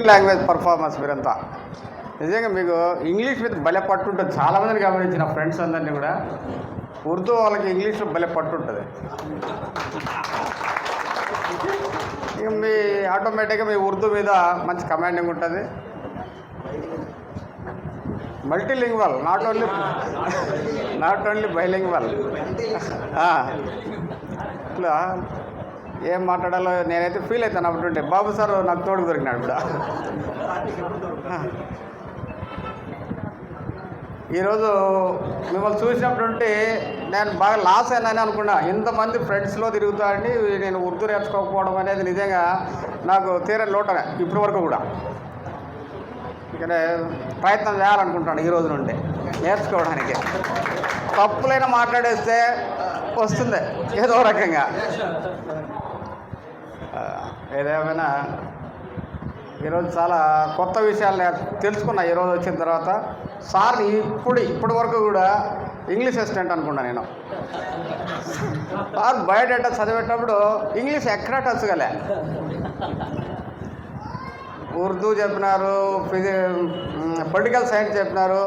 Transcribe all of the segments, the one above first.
Multi language performance మీరంతా. నిజంగా మీకు ఇంగ్లీష్ మీద భలే పట్టుంటుంది చాలామందిని గమనించిన ఫ్రెండ్స్ అందరినీ కూడా. ఉర్దూ వాళ్ళకి ఇంగ్లీష్లో భలే పట్టుంటుంది ఇక మీ ఆటోమేటిక్గా మీ ఉర్దూ మీద మంచి కమాండింగ్ ఉంటుంది. Multilingual not only not only bilingual ఇట్లా ఏం మాట్లాడాలో నేనైతే ఫీల్ అవుతాను. అప్పుడుంటే బాబు సార్ నాకు తోడు దొరికినాడు కూడా. ఈరోజు మిమ్మల్ని చూసినప్పుడుంటే నేను బాగా లాస్ అయినాని అనుకున్నా. ఇంతమంది ఫ్రెండ్స్లో తిరుగుతాండి నేను ఉర్దూ నేర్చుకోకపోవడం అనేది నిజంగా నాకు తీరని లోటనే ఇప్పటి వరకు కూడా. ఇక్కడ ప్రయత్నం చేయాలనుకుంటాను ఈరోజు నుండి నేర్చుకోవడానికి. తప్పులైనా మాట్లాడేస్తే వస్తుంది. ఏదో రకంగా. ఏదేమైనా ఈరోజు చాలా కొత్త విషయాలు తెలుసుకున్నా. ఈరోజు వచ్చిన తర్వాత సార్ ఇప్పుడు ఇప్పటి వరకు కూడా ఇంగ్లీష్ అసిస్టెంట్ అనుకున్నా నేను. సార్ బయోడేటా చదివేటప్పుడు ఇంగ్లీష్ ఎక్కడా టచ్ కలే. ఉర్దూ చెప్పినారు ఫిజి పొలిటికల్ సైన్స్ చెప్పినారు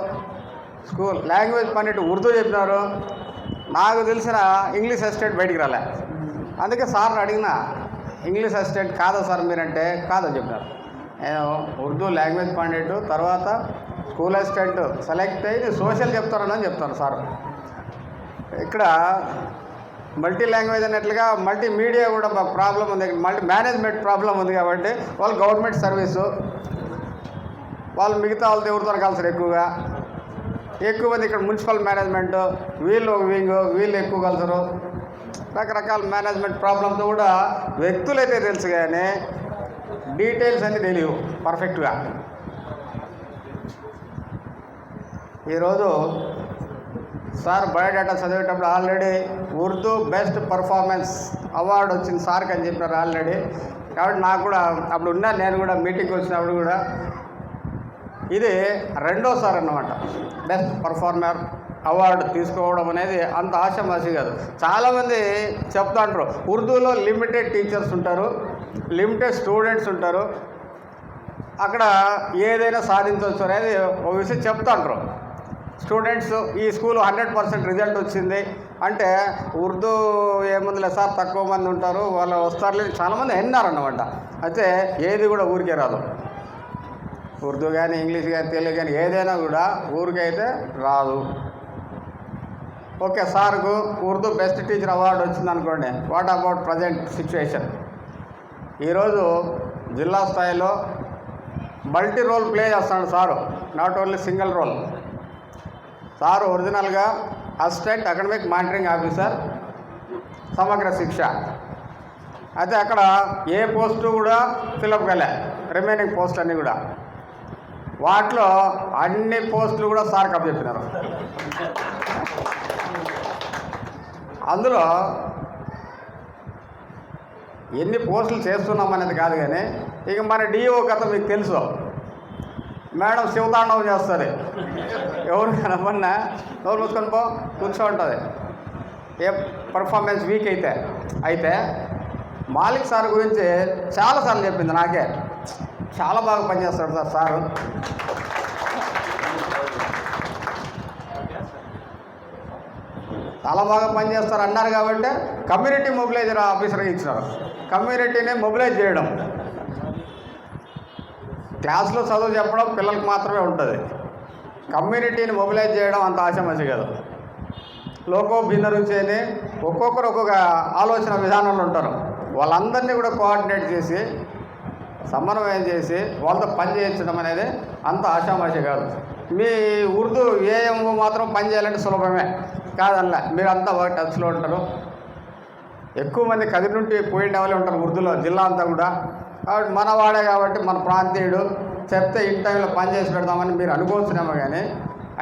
స్కూల్ లాంగ్వేజ్ పన్నెండు ఉర్దూ చెప్పినారు. నాకు తెలిసిన ఇంగ్లీష్ అసిస్టెంట్ బయటికి రాలే. అందుకే సార్ని అడిగిన ఇంగ్లీష్ అసిస్టెంట్ కాదా సార్ మీరంటే? కాదని చెప్పారు నేను ఉర్దూ లాంగ్వేజ్ పండిట్ తర్వాత స్కూల్ అసిస్టెంట్ సెలెక్ట్ అయ్యి సోషల్ చెప్తారని చెప్తాను సార్. ఇక్కడ మల్టీ లాంగ్వేజ్ అన్నట్లుగా మల్టీ మీడియా కూడా మాకు ప్రాబ్లం ఉంది. మల్టీ మేనేజ్మెంట్ ప్రాబ్లం ఉంది కాబట్టి వాళ్ళు గవర్నమెంట్ సర్వీసు వాళ్ళు మిగతా వాళ్ళతో ఎవరితో కలసారు ఎక్కువగా. ఎక్కువ మంది ఇక్కడ మున్సిపల్ మేనేజ్మెంట్ వీళ్ళు ఒక వింగ్ వీళ్ళు ఎక్కువ కలుతారు రకరకాల మేనేజ్మెంట్ ప్రాబ్లమ్తో కూడా వ్యక్తులైతే తెలుసు కానీ డీటెయిల్స్ అన్నీ తెలియవు పర్ఫెక్ట్గా. ఈరోజు సార్ బయోడేటా చదివేటప్పుడు already Urdu best performance award వచ్చింది సార్కి అని చెప్పినారు ఆల్రెడీ. కాబట్టి నాకు కూడా అప్పుడు ఉన్నా నేను కూడా మీటింగ్కి వచ్చినప్పుడు కూడా ఇది రెండోసారి అన్నమాట. బెస్ట్ పర్ఫార్మర్ అవార్డు తీసుకోవడం అనేది అంత ఆశమాసి కాదు. చాలామంది చెప్తాంటారు ఉర్దూలో లిమిటెడ్ టీచర్స్ ఉంటారు లిమిటెడ్ స్టూడెంట్స్ ఉంటారు అక్కడ ఏదైనా సాధించవచ్చు అనేది ఒక విషయం చెప్తాంటారు. స్టూడెంట్స్ ఈ స్కూల్ హండ్రెడ్ పర్సెంట్ రిజల్ట్ వచ్చింది అంటే ఉర్దూ ఏముందిలే సార్ తక్కువ మంది ఉంటారు వాళ్ళు వస్తారు చాలామంది అన్నమాట అయితే ఏది కూడా ఊరికే రాదు. ఉర్దూ కానీ ఇంగ్లీష్ కానీ తెలుగు కానీ ఏదైనా కూడా ఊరికైతే రాదు. ఓకే సార్కు ఉర్దూ బెస్ట్ టీచర్ అవార్డు వచ్చింది అనుకోండి వాట్ అబౌట్ ప్రజెంట్ సిచ్యువేషన్ ఈరోజు జిల్లా స్థాయిలో మల్టీ రోల్ ప్లే చేస్తాడు sir not only single role. Sir ఒరిజినల్గా assistant academic monitoring officer Samagra Shiksha. అయితే అక్కడ ఏ పోస్టు కూడా ఫిలప్ కలే రిమైనింగ్ పోస్ట్ అన్నీ కూడా. వాటిలో అన్ని పోస్టులు కూడా సార్ కప్ చెప్పినారు. అందులో ఎన్ని పోస్టులు చేస్తున్నాం అనేది కాదు కానీ ఇక మన డిఓ కథ మీకు తెలుసు. మేడం శివతాండవం చేస్తుంది. ఎవరు కనపడినా నోరు మూసుకొని పో కూర్చో ఉంటుంది ఏ పర్ఫార్మెన్స్ వీక్ అయితే అయితే మాలిక్ సార్ గురించి చాలాసార్లు చెప్పింది నాకే. చాలా బాగా పనిచేస్తాడు సార్ సారు. చాలా బాగా పనిచేస్తారు అన్నారు కాబట్టి కమ్యూనిటీ మొబిలైజర్ ఆఫీసర్గా ఇచ్చినారు. కమ్యూనిటీని మొబిలైజ్ చేయడం. క్లాస్లో చదువు చెప్పడం పిల్లలకు మాత్రమే ఉంటుంది. కమ్యూనిటీని మొబిలైజ్ చేయడం అంత ఆశమసి కాదు. లోకో భిన్న రుచి అని ఒక్కొక్కరు ఒక్కొక్క ఆలోచన విధానంలో ఉంటారు. వాళ్ళందరినీ కూడా కోఆర్డినేట్ చేసి సమన్వయం చేసి వాళ్ళతో పని చేయించడం అనేది అంత ఆశామాషి కాదు. మీ ఉర్దూ ఏఎం మాత్రం పని చేయాలంటే సులభమే. కాదల్లా మీరంతా ఒక టచ్లో ఉంటారు. ఎక్కువ మంది కదిరి నుండి పోయిన వాళ్ళే ఉంటారు ఉర్దూలో జిల్లా అంతా కూడా. కాబట్టి మనవాడే కాబట్టి మన ప్రాంతీయుడు చెప్తే ఇన్ టైంలో పని చేసి పెడదామని మీరు అనుకోవచ్చునేమో కానీ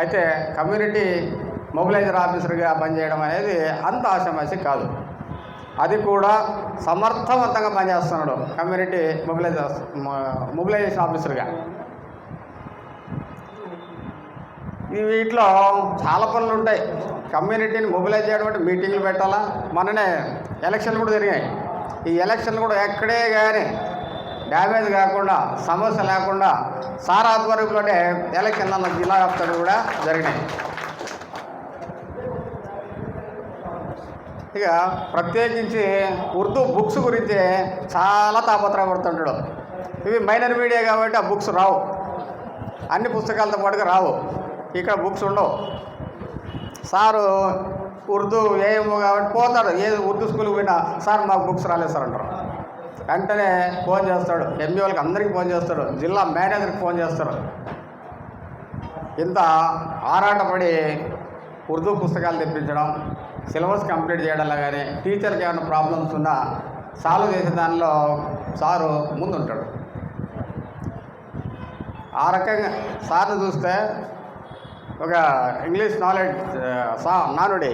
అయితే కమ్యూనిటీ మొబిలైజర్ ఆఫీసర్గా పనిచేయడం అనేది అంత ఆశామాసి కాదు. అది కూడా సమర్థవంతంగా పనిచేస్తున్నాడు. కమ్యూనిటీ మొబిలైజ్ మొబిలైజేషన్ ఆఫీసర్గా. ఈ వీటిలో చాలా పనులు ఉంటాయి. కమ్యూనిటీని మొబిలైజ్ చేయడం అంటే మీటింగ్లు పెట్టాలా? మొన్ననే ఎలక్షన్లు కూడా జరిగాయి. ఈ ఎలక్షన్లు కూడా ఎక్కడే కానీ డ్యామేజ్ కాకుండా సమస్య లేకుండా సార్ ఆధ్వర్యంలోనే ఎలక్షన్ల జిల్లా వ్యాప్తంగా కూడా జరిగినాయి. ఇక ప్రత్యేకించి ఉర్దూ బుక్స్ గురించి చాలా తాపత్రపడుతుంటాడు ఇవి మైనర్ మీడియా కాబట్టి ఆ బుక్స్ రావు. అన్ని పుస్తకాలతో పాటుగా రావు. ఇక్కడ బుక్స్ ఉండవు. సారు ఉర్దూ ఏమో కాబట్టి పోతాడు. ఏ ఉర్దూ స్కూల్కి పోయినా సార్ మాకు బుక్స్ రాలేదు సార్ అంటారు. వెంటనే ఫోన్ చేస్తాడు. ఎంబీ వాళ్ళకి అందరికీ ఫోన్ చేస్తాడు. జిల్లా మేనేజర్కి ఫోన్ చేస్తారు ఇంత ఆరాటపడి ఉర్దూ పుస్తకాలు తెప్పించడం సిలబస్ కంప్లీట్ చేయడంలో కానీ టీచర్కి ఏమైనా ప్రాబ్లమ్స్ ఉన్నా సాల్వ్ చేసే దానిలో సారు ముందుంటాడు. ఆ రకంగా సార్ని చూస్తే ఒక ఇంగ్లీష్ నాలెడ్జ్ సా నానుడి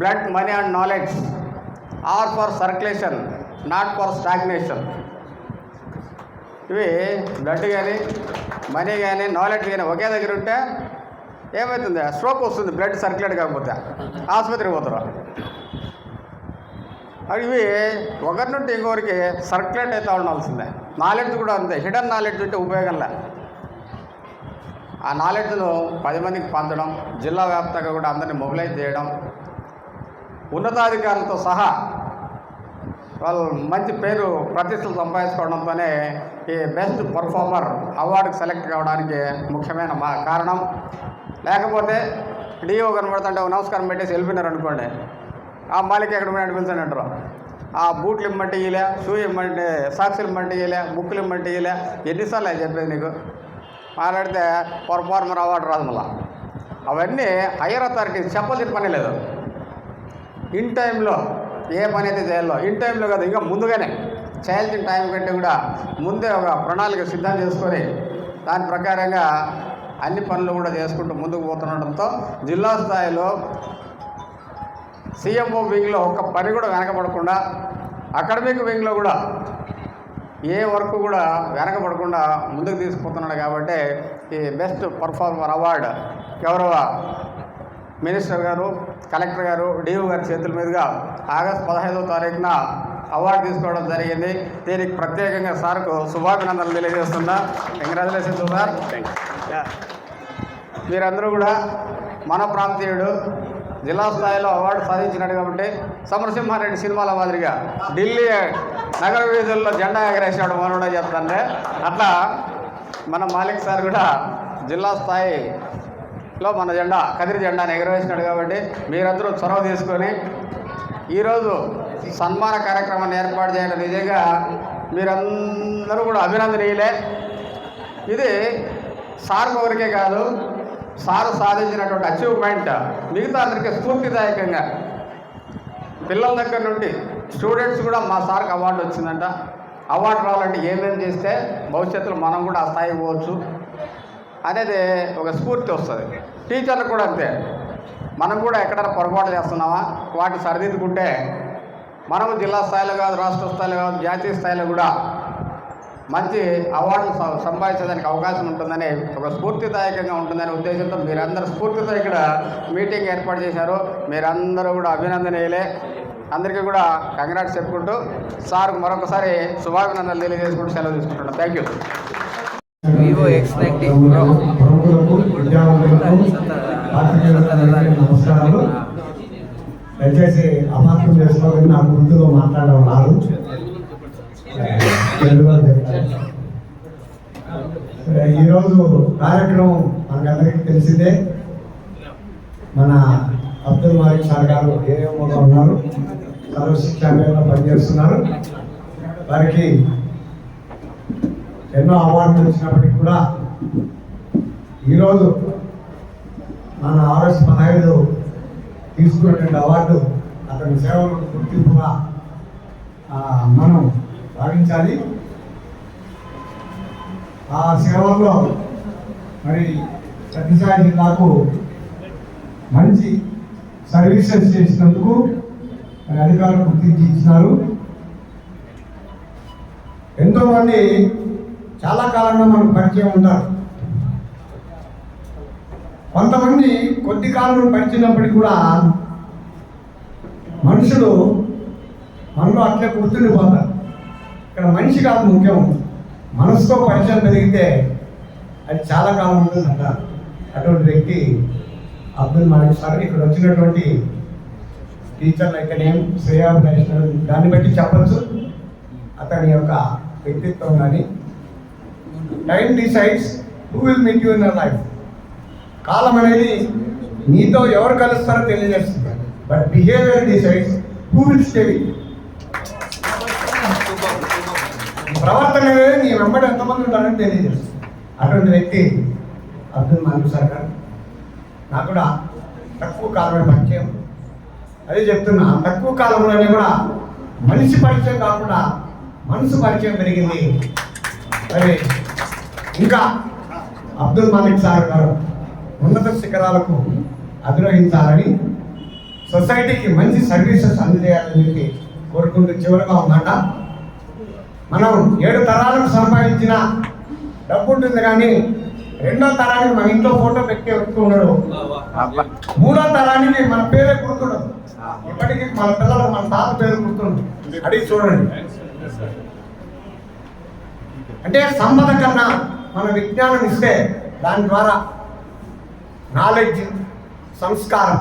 blood money and knowledge are for circulation not for stagnation. ఇవి బ్లడ్ కానీ మనీ కానీ నాలెడ్జ్ కానీ ఒకే దగ్గర ఉంటే ఏమవుతుంది స్ట్రోక్ వస్తుంది బ్లడ్ సర్క్యులేట్ కాకపోతే. ఆసుపత్రికి పోతారు? అవి ఇవి ఒకరి నుండి ఇంకొకరికి సర్క్యులేట్ అయితే ఉండాల్సిందే. నాలెడ్జ్ కూడా అంతే. హిడెన్ నాలెడ్జ్ ఉంటే ఉపయోగంలే ఆ నాలెడ్జ్ను పది మందికి పంచడం జిల్లా వ్యాప్తంగా కూడా అందరినీ మొబిలైజ్ చేయడం ఉన్నతాధికారులతో సహా వాళ్ళు మంచి పేరు ప్రతిష్టలు సంపాదించుకోవడంతోనే ఈ బెస్ట్ పర్ఫార్మర్ అవార్డుకి సెలెక్ట్ కావడానికి ముఖ్యమైన మా కారణం. లేకపోతే డిఓ కనబడుతుంటే నమస్కారం పెట్టేసి వెళ్ళిపోయినారు అనుకోండి. ఆ మాలిక ఎక్కడ పోయినట్టు పిలిచాను అంటారు. ఆ బూట్లు ఇమ్మంటే ఇయలే షూ ఇమ్మంటే సాక్సులు ఇమ్మంటే ఇయలే బుక్కులు ఇమ్మంటే ఇయలే ఎన్నిసార్లు అది చెప్పేది నీకు? మాట్లాడితే పర్ఫార్మర్ అవార్డు రాదు మళ్ళా. అవన్నీ హయ్యర్ అథారిటీస్ చెప్పాల్సిన పని లేదు. ఇన్ టైంలో ఏ పని అయితే చేయాలో ఇన్ టైంలో కాదు ఇంకా ముందుగానే చేయాల్సిన టైం కంటే కూడా ముందే ఒక ప్రణాళిక సిద్ధం చేసుకొని దాని ప్రకారంగా అన్ని పనులు కూడా చేసుకుంటూ ముందుకు పోతుండడంతో జిల్లా స్థాయిలో సీఎంఓ వింగ్లో ఒక్క పని కూడా వెనకబడకుండా అకాడమిక్ వింగ్లో కూడా ఏ వర్క్ కూడా వెనకబడకుండా ముందుకు తీసుకుపోతున్నాడు కాబట్టి ఈ బెస్ట్ పర్ఫార్మర్ అవార్డు గౌరవ మినిస్టర్ గారు కలెక్టర్ గారు డిఓ గారి చేతుల మీదుగా ఆగస్ట్ పదహైదవ తారీఖున అవార్డు తీసుకోవడం జరిగింది. దీనికి ప్రత్యేకంగా సార్కు శుభాభినందనలు తెలియజేస్తున్నా. కంగ్రాచులేషన్స్ సార్ థ్యాంక్ యూ మీరందరూ కూడా మన ప్రాంతీయుడు జిల్లా స్థాయిలో అవార్డు సాధించినాడు కాబట్టి సమరసింహారెడ్డి సినిమాల మాదిరిగా ఢిల్లీ నగర వీధుల్లో జెండా ఎగరేసాడు మనోడే చెప్తాంటే అట్లా మన మాలిక్ సార్ కూడా జిల్లా స్థాయిలో మన జెండా కదిరి జెండాను ఎగరవేసినాడు కాబట్టి మీరందరూ చొరవ తీసుకొని ఈరోజు సన్మాన కార్యక్రమాన్ని ఏర్పాటు చేయడం నిజంగా మీరందరూ కూడా అభినందనీయులే. ఇది సార్ ఒకరికే కాదు సారు సాధించినటువంటి అచీవ్మెంట్ మిగతా అందరికీ స్ఫూర్తిదాయకంగా. పిల్లల దగ్గర నుండి స్టూడెంట్స్ కూడా మా సార్కి అవార్డు వచ్చిందంట. అవార్డు రావాలంటే ఏమేమి చేస్తే భవిష్యత్తులో మనం కూడా ఆ స్థాయికి పోవచ్చు అనేది ఒక స్ఫూర్తి వస్తుంది. టీచర్లకు కూడా అంతే. మనం కూడా ఎక్కడైనా పొరపాటు చేస్తున్నామా? వాటిని సరిదిద్దుకుంటే మనము జిల్లా స్థాయిలో కాదు రాష్ట్ర స్థాయిలో కాదు జాతీయ స్థాయిలో కూడా మంచి అవార్డులు స- సంపాదించడానికి అవకాశం ఉంటుందని ఒక స్ఫూర్తిదాయకంగా ఉంటుందనే ఉద్దేశంతో మీరందరూ స్ఫూర్తితో ఇక్కడ మీటింగ్ ఏర్పాటు చేశారు. మీరందరూ కూడా అభినందనీయులే. అందరికీ కూడా కంగ్రాట్స్ చెప్పుకుంటూ సార్కు మరొకసారి శుభాభినందనలు తెలియజేసుకుంటూ సెలవు తీసుకుంటున్నాను thank you. Vivo X ninety దయచేసి అపార్థం చేసుకోవాలని నాకు ముందుగా మాట్లాడడం రాదు. ఈరోజు కార్యక్రమం మనకందరికీ తెలిసిందే. మన అబ్దుల్ మాలిక్ సార్ గారు ఏఎంఓగా ఉన్నారు. సర్వశిక్షా మేళలో పనిచేస్తున్నారు. వారికి ఎన్నో అవార్డులు వచ్చినప్పటికీ కూడా ఈరోజు మన ఆర్ఎస్ మహాయుడు తీసుకున్నటువంటి అవార్డు అతని సేవలకు గుర్తింపుగా మనం భావించాలి ఆ సేవల్లో మరి సత్యసాయి జిల్లాకు మంచి సర్వీసెస్ చేసినందుకు మరి అధికారులు గుర్తించి ఇచ్చినారు. ఎంతోమంది చాలా కాలంగా మనకు పరిచయం ఉంటారు. కొంతమంది కొద్ది కాలం పరిచినప్పటికీ కూడా మనుషులు మనలో అట్లే గుర్తుండిపోతారు. ఇక్కడ మనిషి కాదు ముఖ్యం. మనసుతో పరిచయం పెరిగితే అది చాలా కాలం ఉంటుందంట. అటువంటి వ్యక్తి అబ్దుల్ మలిక్ సార్ ఇక్కడ వచ్చినటువంటి teacher like name Shreya national దాన్ని బట్టి చెప్పచ్చు. అతని యొక్క వ్యక్తిత్వం కానీ time decides who will meet you in your life కాలం అనేది నీతో ఎవరు కలుస్తారో తెలియజేస్తుంది. But behaviour decides who will stay with ప్రవర్తన నీ వెంబడి ఎంతమంది ఉంటారని తెలియజేస్తుంది అటువంటి వ్యక్తి అబ్దుల్ మహబూబ్ సార్ గారు నాకు కూడా తక్కువ కాలమే పరిచయం. అదే చెప్తున్నా తక్కువ కాలంలోనే కూడా మనిషి పరిచయం కాకుండా మనసు పరిచయం పెరిగింది. మరి ఇంకా అబ్దుల్ మాలిక్ సార్ గారు ఉన్నత శిఖరాలకు అధిరోహించాలని సొసైటీకి మంచి సర్వీసెస్ అందజేయాలని చెప్పి కోరుకుంటూ చివరిగా ఉందంట. మనం ఏడు తరాలకు సంపాదించిన డబ్బు ఉంటుంది కానీ రెండో తరానికి మన ఇంట్లో ఫోటో పెట్టి పెట్టుకున్నాడు మూడో తరానికి మన పేరే గుర్తుండదు. ఇప్పటికీ మన పిల్లలకు మన తాత పేరు గుర్తుండదు అడిగి చూడండి. అంటే సంపద కన్నా మన విజ్ఞానం ఇస్తే దాని ద్వారా నాలెడ్జ్ సంస్కారం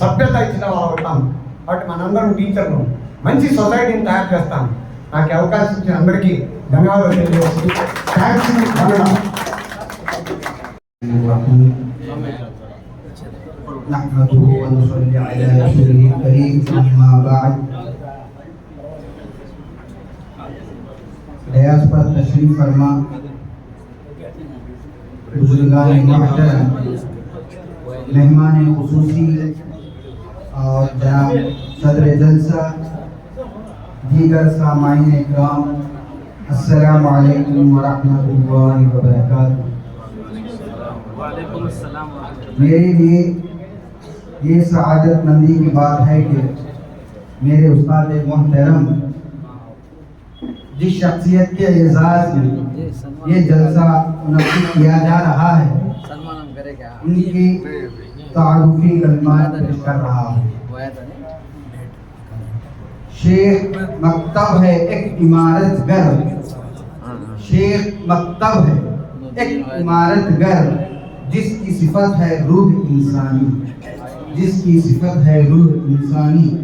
సభ్యత ఇచ్చిన వాళ్ళు. అవుతాం కాబట్టి మనందరం టీచర్లు. మంచి సొసైటీని తయారు చేస్తాం. నాకు ఈ అవకాశం ఇచ్చిన అందరికీ ధన్యవాదాలు తెలియజేస్తుంది థ్యాంక్స్ కన్నడ نحمده ونصلي على رسوله الكريم أما بعد دیگر سامعین اکرام، السلام علیکم ورحمۃ اللہ وبرکاتہ۔ میرے لیے یہ سعادت مندی کی بات ہے کہ میرے استاد محترم، جس شخصیت کے اعزاز میں یہ جلسہ منعقد کیا جا رہا ہے، ان کی تعارفی کلمات پیش کر رہا ہوں۔ شیخ مکتب ہے ایک عمارت گر شیخ مکتب ہے ایک عمارت گر جس کی صفت ہے روح انسانی۔ جس کی صفت ہے روح انسانی۔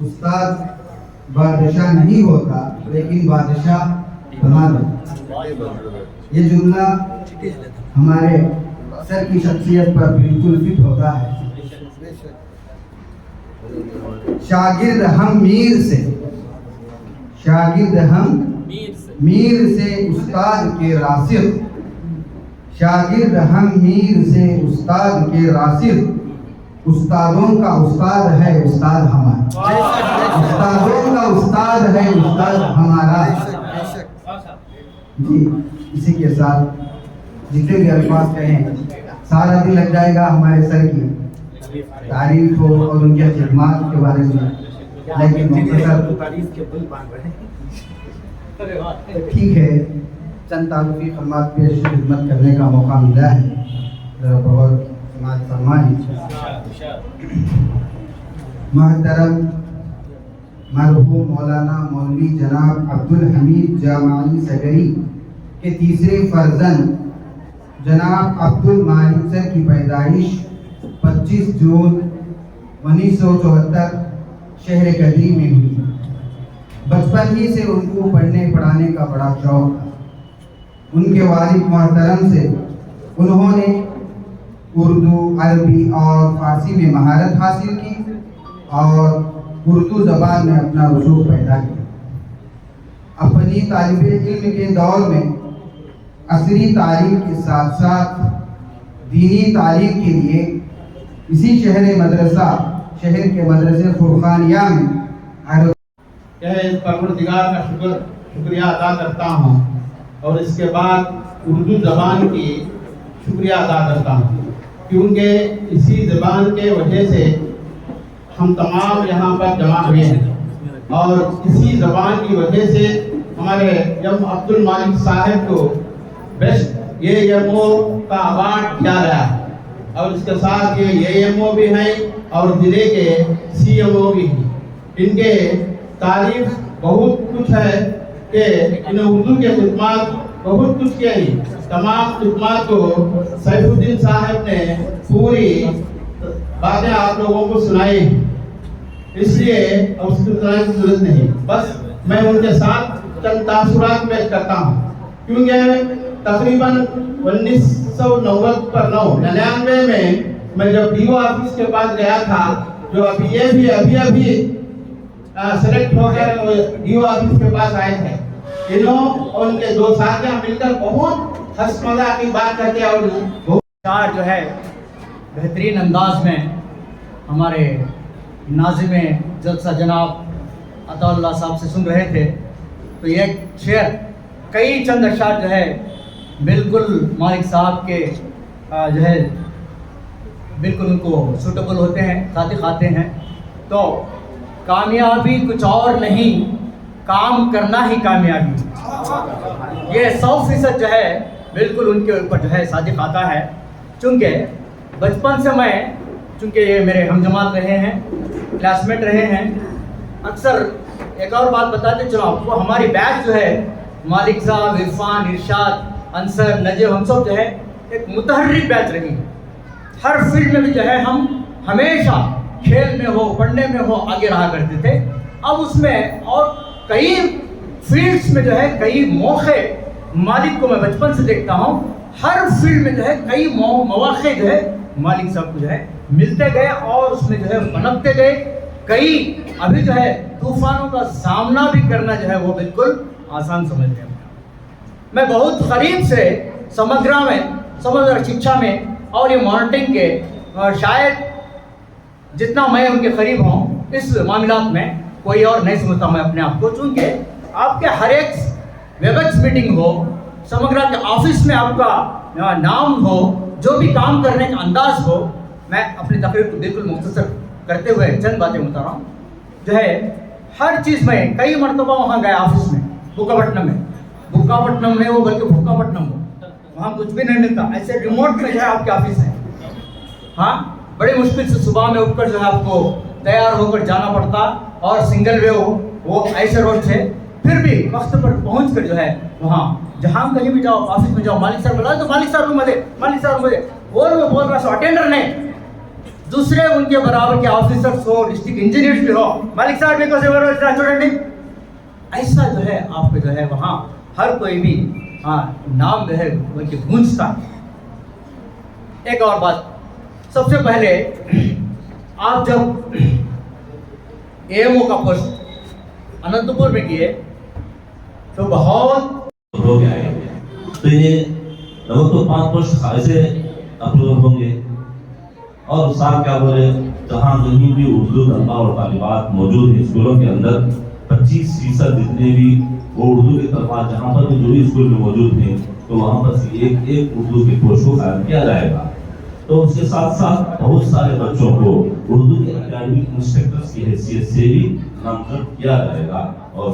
استاد، بادشاہ نہیں ہوتا، لیکن بادشاہ بنا دو۔ یہ جملہ ہمارے سر کی شخصیت پر بالکل فٹ ہوتا ہے۔ شاگرد ہم میر سے۔ شاگرد ہم میر سے۔ استاد کے راسخ۔ شاگرد ہم میر سے استاد کے راسخ۔ استادوں کا استاد ہے استاد ہمارا۔ استادوں کا استاد ہے استاد ہمارا۔ جی اسی کے ساتھ جتنے بھی الفاظ کہیں سارا دن لگ جائے گا ہمارے سر کی۔ تاریخ ہو اور ان کے خدمات کے بارے میں۔ لیکن مختصر تعریف ٹھیک ہے۔ چند تعلقی خدمات پیش خدمت کرنے کا موقع ملا ہے۔ ذرا بہت سماج فرمائیں۔ محترم مرحوم مولانا مولوی جناب عبد الحمید جامعی سگری کے تیسرے فرزن جناب عبد المعین کی پیدائش پچیس جون انیس سو چوہتر شہر قدری میں ہوئی۔ بچپن ہی سے ان کو پڑھنے پڑھانے کا بڑا شوق تھا۔ ان کے والد محترم سے انہوں نے اردو، عربی اور فارسی میں مہارت حاصل کی اور اردو زبان میں اپنا رسوخ پیدا کیا۔ اپنی طالب علم کے دور میں عصری تعلیم کے ساتھ ساتھ دینی تعلیم کے لیے اسی شہر مدرسہ، شہر کے مدرسے فرقانیہ میں اس پروردگار کا شکر، شکریہ ادا کرتا ہوں۔ اور اس کے بعد اردو زبان کی شکریہ ادا کرتا ہوں۔ کیونکہ اسی زبان کے وجہ سے ہم تمام یہاں پر جمع ہوئے ہیں۔ اور اسی زبان کی وجہ سے ہمارے یم عبد المالک صاحب کو بیسٹ یہ یمو کا اوارڈ کیا گیا۔ اور اس کے ساتھ یہ اے ایم او بھی ہیں اور ضلع کے سی ایم او بھی ہیں۔ ان کے تعریف بہت کچھ ہے کہ انہوں اردو کے خدمات بہت کچھ کیا ہی تمام خدمات کو سیف الدین صاحب نے پوری باتیں آپ لوگوں کو سنائی۔ اس لیے اب اس کی ضرورت نہیں۔ بس میں ان کے ساتھ چند تاثرات پیش کرتا ہوں۔ کیونکہ تقریباً انیس سو نوت پر نو ننانوے میں میں جب ڈی او آفس کے پاس گیا تھا جو ابھی یہ بھی ابھی ابھی سلیکٹ ہو کر ڈی او آفس کے پاس آئے تھے انہوں اور ان کے دو ساتھیاں مل کر بہت ہنس مزہ کی بات کرتے اور چار جو ہے بہترین انداز میں ہمارے ناظم جلسہ جناب عطا اللہ صاحب سے سن رہے تھے تو یہ شعر کئی چند اشعار جو ہے بالکل مالک صاحب کے جو ہے، بالکل ان کو سوٹیبل ہوتے ہیں ساتھی کھاتے ہیں۔ تو کامیابی کچھ اور نہیں، کام کرنا ہی کامیابی۔ یہ سو فیصد جو ہے، بالکل ان کے اوپر جو ہے صادق آتا ہے۔ چونکہ بچپن سے میں، چونکہ یہ میرے ہم جماعت رہے ہیں کلاس میٹ رہے ہیں، اکثر ایک اور بات بتاتے چلو آپ کو ہماری بیچ جو ہے، مالک صاحب، عرفان، ارشاد انصر نجیب ہم سب جو ہے ایک متحرک بیچ رہی ہیں۔ ہر فیلڈ میں بھی جو ہے ہم ہمیشہ کھیل میں ہو، پڑھنے میں ہو آگے رہا کرتے تھے۔ اب اس میں اور کئی فیلڈس میں جو ہے کئی موقع مالک کو میں بچپن سے دیکھتا ہوں۔ ہر فیلڈ میں جو ہے کئی مواقع جو ہے مالک صاحب کو جو ہے ملتے گئے اور اس میں جو ہے بنکتے گئے۔ کئی ابھی جو ہے طوفانوں کا سامنا بھی کرنا جو ہے وہ بالکل آسان سمجھ گئے میں بہت قریب سے سمگرہ میں، سمندر شکشا میں اور یہ مانیٹرنگ کے شاید جتنا میں ان کے قریب ہوں، اس معاملات میں کوئی اور نہیں سمجھتا میں اپنے آپ کو۔ چونکہ آپ کے ہر ایک ویبکس میٹنگ ہو سمگرہ کے آفس میں آپ کا نام ہو، جو بھی کام کرنے کا انداز ہو، میں اپنی تقریر کو بالکل مختصر کرتے ہوئے چند باتیں بتا رہا ہوں۔ جو ہے، ہر چیز میں کئی مرتبہ وہاں گیا آفس میں بکاپٹنم میں۔ بھوکا پٹنم نہیں ہو بلکہ بھوکا پٹنم ہو وہاں کچھ بھی نہیں ملتا ایسے ریموٹ میں جو ہے آپ کے آفس ہیں ہاں بڑی مشکل سے صبح میں اٹھ کر جو ہے آپ کو تیار ہو کر جانا پڑتا اور سنگل وے ہو وہ ایسے روڈ تھے پھر بھی وقت پر پہنچ کر جو ہے وہاں جہاں کہیں بھی جاؤ آفس میں جاؤ مالک صاحب بلا تو مالک صاحب مزے مالک صاحب مزے اور وہ بہت بڑا سو اٹینڈر نہیں دوسرے ان کے برابر کے آفیسرس ہو ڈسٹرکٹ انجینئرس بھی ہو مالک صاحب بھی کو ایسا جو ہے آپ کو جو ہے وہاں ہر کوئی بھی ہاں نام جو ہے بلکہ گونجتا۔ ہے ایک اور بات، سب سے پہلے آپ جب اے ایم او کا پرس انتپور میں کیے، تو بہت ہو گیا ہے۔ تو یہ لوگوں تو پانچ پوسٹ ایسے اپلوڈ ہوں گے۔ اور اس سال کیا بولے جہاں کہیں بھی اردو طلبا اور طالبات موجود ہیں اسکولوں کے اندر پچیس فیصد جتنے بھی وہ اردو کے طرف جہاں پر جو بھی اسکول میں موجود تھے تو وہاں پر ایک ایک اردو کے کورس کو قائم کیا جائے گا۔ تو اس کے ساتھ ساتھ بہت سارے بچوں کو اردو کے اکیڈمک انسٹرکٹر کی حیثیت سے بھی نامزد کیا جائے گا۔ اور